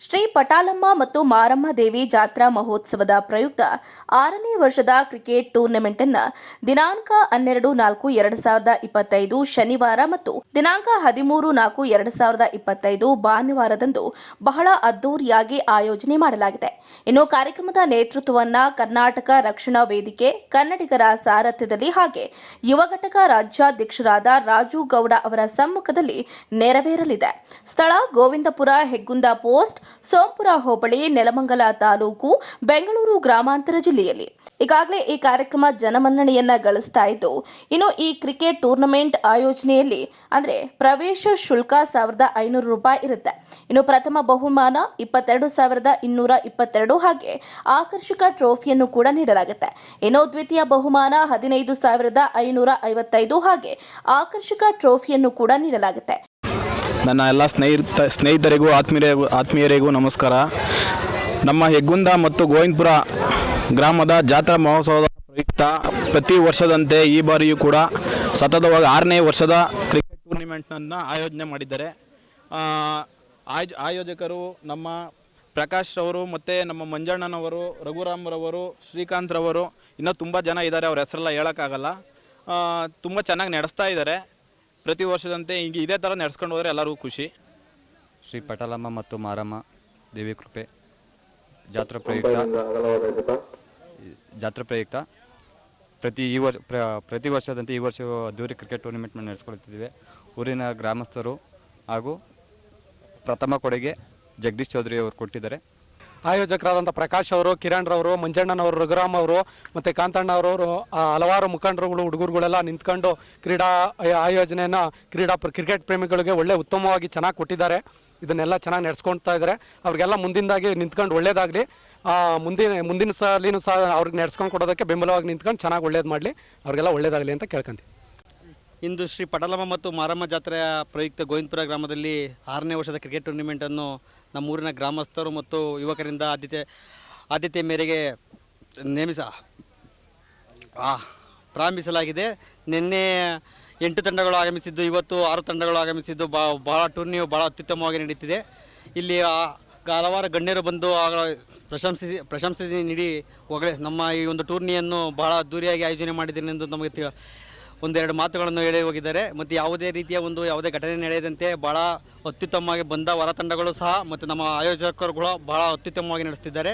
ಶ್ರೀ ಪಟಾಲಮ್ಮ ಮತ್ತು ಮಾರಮ್ಮ ದೇವಿ ಜಾತ್ರಾ ಮಹೋತ್ಸವದ ಪ್ರಯುಕ್ತ ಆರನೇ ವರ್ಷದ ಕ್ರಿಕೆಟ್ ಟೂರ್ನಮೆಂಟ್ ಅನ್ನ ದಿನಾಂಕ ಹನ್ನೆರಡು ನಾಲ್ಕು ಎರಡು ಸಾವಿರದ ಇಪ್ಪತ್ತೈದು ಶನಿವಾರ ಮತ್ತು ದಿನಾಂಕ ಹದಿಮೂರು ನಾಲ್ಕು ಎರಡು ಸಾವಿರದ ಇಪ್ಪತ್ತೈದು ಭಾನುವಾರದಂದು ಬಹಳ ಅದ್ದೂರಿಯಾಗಿ ಆಯೋಜನೆ ಮಾಡಲಾಗಿದೆ. ಇನ್ನು ಕಾರ್ಯಕ್ರಮದ ನೇತೃತ್ವವನ್ನ ಕರ್ನಾಟಕ ರಕ್ಷಣಾ ವೇದಿಕೆ, ಕನ್ನಡಿಗರ ಸಾರಥ್ಯದಲ್ಲಿ ಹಾಗೆ ಯುವ ಘಟಕ ರಾಜ್ಯಾಧ್ಯಕ್ಷರಾದ ರಾಜು ಗೌಡ ಅವರ ಸಮ್ಮುಖದಲ್ಲಿ ನೆರವೇರಲಿದೆ. ಸ್ಥಳ ಗೋವಿಂದಪುರ ಹೆಗ್ಗುಂದ ಪೋಸ್ಟ್ ಸೋಂಪುರ ಹೋಬಳಿ ನೆಲಮಂಗಲ ತಾಲೂಕು ಬೆಂಗಳೂರು ಗ್ರಾಮಾಂತರ ಜಿಲ್ಲೆಯಲ್ಲಿ. ಈಗಾಗಲೇ ಈ ಕಾರ್ಯಕ್ರಮ ಜನಮನ್ನಣೆಯನ್ನ ಗಳಿಸ್ತಾ ಇದ್ದು, ಇನ್ನು ಈ ಕ್ರಿಕೆಟ್ ಟೂರ್ನಮೆಂಟ್ ಆಯೋಜನೆಯಲ್ಲಿ ಅಂದ್ರೆ ಪ್ರವೇಶ ಶುಲ್ಕ ಸಾವಿರದ ಐನೂರು ರೂಪಾಯಿ ಇರುತ್ತೆ. ಇನ್ನು ಪ್ರಥಮ ಬಹುಮಾನ ಇಪ್ಪತ್ತೆರಡು ಸಾವಿರದ ಇನ್ನೂರ ಇಪ್ಪತ್ತೆರಡು ಹಾಗೆ ಆಕರ್ಷಕ ಟ್ರೋಫಿಯನ್ನು ಕೂಡ ನೀಡಲಾಗುತ್ತೆ. ಇನ್ನು ದ್ವಿತೀಯ ಬಹುಮಾನ ಹದಿನೈದು ಸಾವಿರದ ಐನೂರ ಐವತ್ತೈದು ಹಾಗೆ ಆಕರ್ಷಕ ಟ್ರೋಫಿಯನ್ನು ಕೂಡ ನೀಡಲಾಗುತ್ತೆ. ನನ್ನ ಎಲ್ಲ ಸ್ನೇಹಿತ, ಸ್ನೇಹಿತರಿಗೂ ಆತ್ಮೀಯ ಆತ್ಮೀಯರಿಗೂ ನಮಸ್ಕಾರ. ನಮ್ಮ ಹೆಗ್ಗುಂದ ಮತ್ತು ಗೋವಿಂದಪುರ ಗ್ರಾಮದ ಜಾತ್ರಾ ಮಹೋತ್ಸವದ ಪ್ರಯುಕ್ತ ಪ್ರತಿ ವರ್ಷದಂತೆ ಈ ಬಾರಿಯೂ ಕೂಡ ಸತತವಾಗಿ ಆರನೇ ವರ್ಷದ ಕ್ರಿಕೆಟ್ ಟೂರ್ನಿಮೆಂಟ್ನನ್ನು ಆಯೋಜನೆ ಮಾಡಿದ್ದಾರೆ. ಆಯೋಜ ಆಯೋಜಕರು ನಮ್ಮ ಪ್ರಕಾಶ್ ರವರು ಮತ್ತು ನಮ್ಮ ಮಂಜಣ್ಣನವರು, ರಘುರಾಮ್ರವರು ಶ್ರೀಕಾಂತ್ರವರು ಇನ್ನೂ ತುಂಬ ಜನ ಇದ್ದಾರೆ. ಅವ್ರ ಹೆಸರೆಲ್ಲ ಹೇಳೋಕ್ಕಾಗಲ್ಲ. ತುಂಬ ಚೆನ್ನಾಗಿ ನಡೆಸ್ತಾ ಇದ್ದಾರೆ. ಪ್ರತಿ ವರ್ಷದಂತೆ ಹಿಂಗೆ ಇದೇ ಥರ ನಡೆಸ್ಕೊಂಡು ಹೋದರೆ ಎಲ್ಲರಿಗೂ ಖುಷಿ. ಶ್ರೀ ಪಟಾಲಮ್ಮ ಮತ್ತು ಮಾರಮ್ಮ ದೇವಿ ಕೃಪೆ. ಜಾತ್ರಾ ಪ್ರಯುಕ್ತ. ಜಾತ್ರಾ ಪ್ರಯುಕ್ತ. ಪ್ರತಿ ಈ ವರ್ಷ ಪ್ರ ಪ್ರತಿ ವರ್ಷದಂತೆ ಈ ವರ್ಷ ಅದ್ದೂರಿ ಕ್ರಿಕೆಟ್ ಟೂರ್ನಿಮೆಂಟ್ ನಡೆಸ್ಕೊಳ್ತಿದ್ದೇವೆ. ಊರಿನ ಗ್ರಾಮಸ್ಥರು ಹಾಗೂ ಪ್ರಥಮ ಕೊಡುಗೆ ಜಗದೀಶ್ ಚೌಧರಿ ಅವರು ಕೊಟ್ಟಿದ್ದಾರೆ. ಆಯೋಜಕರಾದಂಥ ಪ್ರಕಾಶ್ ಅವರು ಕಿರಣ್ ರವರು ಮಂಜಣ್ಣನವರು ರಘುರಾಮ್ ಅವರು ಮತ್ತು ಕಾಂತಣ್ಣ ಅವರು ಆ, ಹಲವಾರು ಮುಖಂಡರುಗಳು ಹುಡುಗರುಗಳೆಲ್ಲ ನಿಂತ್ಕೊಂಡು ಕ್ರೀಡಾ ಆಯೋಜನೆಯನ್ನ ಕ್ರೀಡಾ ಕ್ರಿಕೆಟ್ ಪ್ರೇಮಿಗಳಿಗೆ ಒಳ್ಳೆ ಉತ್ತಮವಾಗಿ ಚೆನ್ನಾಗಿ ಕೊಟ್ಟಿದ್ದಾರೆ. ಇದನ್ನೆಲ್ಲ ಚೆನ್ನಾಗಿ ನಡೆಸ್ಕೊಳ್ತಾ ಇದ್ದಾರೆ. ಅವ್ರಿಗೆಲ್ಲ ಮುಂದಿಂದಾಗಿ ನಿಂತ್ಕೊಂಡು ಒಳ್ಳೇದಾಗಲಿ. ಮುಂದಿನ ಮುಂದಿನ ಸಾಲಿನೂ ಸಹ ಅವ್ರಿಗೆ ನಡೆಸ್ಕೊಂಡು ಕೊಡೋದಕ್ಕೆ ಬೆಂಬಲವಾಗಿ ನಿಂತ್ಕೊಂಡು ಚೆನ್ನಾಗಿ ಒಳ್ಳೇದು ಮಾಡಲಿ. ಅವ್ರಿಗೆಲ್ಲ ಒಳ್ಳೇದಾಗಲಿ ಅಂತ ಕೇಳ್ಕೊಂತೀವಿ ಇಂದು ಶ್ರೀ ಪಟಲಮ್ಮ ಮತ್ತು ಮಾರಮ್ಮ ಜಾತ್ರೆಯ ಪ್ರಯುಕ್ತ ಗೋವಿಂದಪುರ ಗ್ರಾಮದಲ್ಲಿ ಆರನೇ ವರ್ಷದ ಕ್ರಿಕೆಟ್ ಟೂರ್ನಿಮೆಂಟನ್ನು ನಮ್ಮೂರಿನ ಗ್ರಾಮಸ್ಥರು ಮತ್ತು ಯುವಕರಿಂದ ಆದ್ಯತೆ ಆದ್ಯತೆ ಮೇರೆಗೆ ನೇಮಿಸ ಪ್ರಾರಂಭಿಸಲಾಗಿದೆ. ನಿನ್ನೆ ಎಂಟು ತಂಡಗಳು ಆಗಮಿಸಿದ್ದು, ಇವತ್ತು ಆರು ತಂಡಗಳು ಆಗಮಿಸಿದ್ದು, ಬಾ ಭಾಳ ಟೂರ್ನಿಯು ಭಾಳ ಅತ್ಯುತ್ತಮವಾಗಿ ನಡೀತಿದೆ. ಇಲ್ಲಿ ಹಲವಾರು ಗಣ್ಯರು ಬಂದು ಪ್ರಶಂಸಿ ಪ್ರಶಂಸಿಸಿ ಪ್ರಶಂಸನೆ ನೀಡಿ ಹೊಗಳೆ ನಮ್ಮ ಈ ಒಂದು ಟೂರ್ನಿಯನ್ನು ಬಹಳ ಅದ್ದೂರಿಯಾಗಿ ಆಯೋಜನೆ ಮಾಡಿದ್ದೇನೆ ಎಂದು ನಮಗೆ ತಿ ಒಂದೆರಡು ಮಾತುಗಳನ್ನು ಹೇಳಿ ಹೋಗಿದ್ದಾರೆ. ಮತ್ತು ಯಾವುದೇ ರೀತಿಯ ಒಂದು ಯಾವುದೇ ಘಟನೆ ನಡೆಯದಂತೆ ಭಾಳ ಅತ್ಯುತ್ತಮವಾಗಿ ಬಂದ ಹೊರ ತಂಡಗಳು ಸಹ ಮತ್ತು ನಮ್ಮ ಆಯೋಜಕರುಗಳು ಭಾಳ ಅತ್ಯುತ್ತಮವಾಗಿ ನಡೆಸ್ತಿದ್ದಾರೆ.